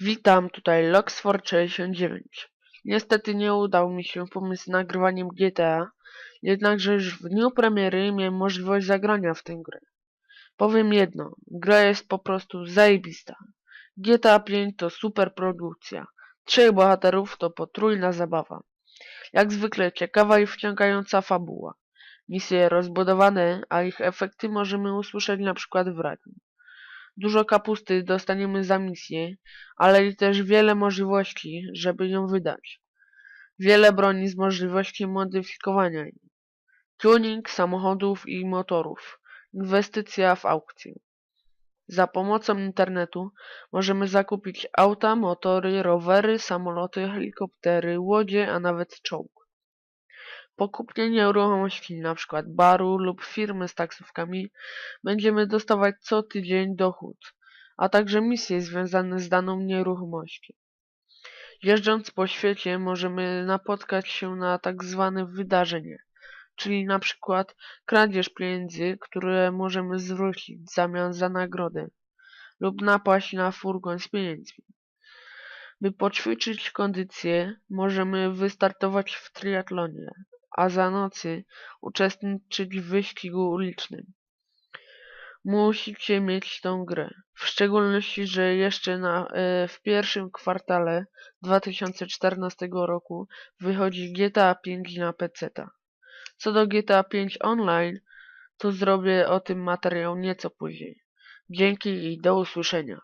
Witam, tutaj Loxford69. Niestety nie udał mi się pomysł z nagrywaniem GTA, jednakże już w dniu premiery miałem możliwość zagrania w tę grę. Powiem jedno, gra jest po prostu zajebista. GTA 5 to super produkcja, trzech bohaterów to potrójna zabawa. Jak zwykle ciekawa i wciągająca fabuła. Misje rozbudowane, a ich efekty możemy usłyszeć na przykład w radiu. Dużo kapusty dostaniemy za misję, ale i też wiele możliwości, żeby ją wydać. Wiele broni z możliwości modyfikowania jej. Tuning samochodów i motorów. Inwestycja w aukcję. Za pomocą internetu możemy zakupić auta, motory, rowery, samoloty, helikoptery, łodzie, a nawet czołg. Po kupnie nieruchomości, np. baru lub firmy z taksówkami, będziemy dostawać co tydzień dochód, a także misje związane z daną nieruchomością. Jeżdżąc po świecie możemy napotkać się na tak zwane wydarzenie, czyli na przykład kradzież pieniędzy, które możemy zwrócić w zamian za nagrodę, lub napaść na furgon z pieniędzmi. By poćwiczyć kondycję, możemy wystartować w triatlonie, a za nocy uczestniczyć w wyścigu ulicznym. Musicie mieć tą grę, w szczególności, że jeszcze na, e, w pierwszym kwartale 2014 roku wychodzi GTA 5 na PC-ta. Co do GTA 5 Online, to zrobię o tym materiał nieco później. Dzięki i do usłyszenia.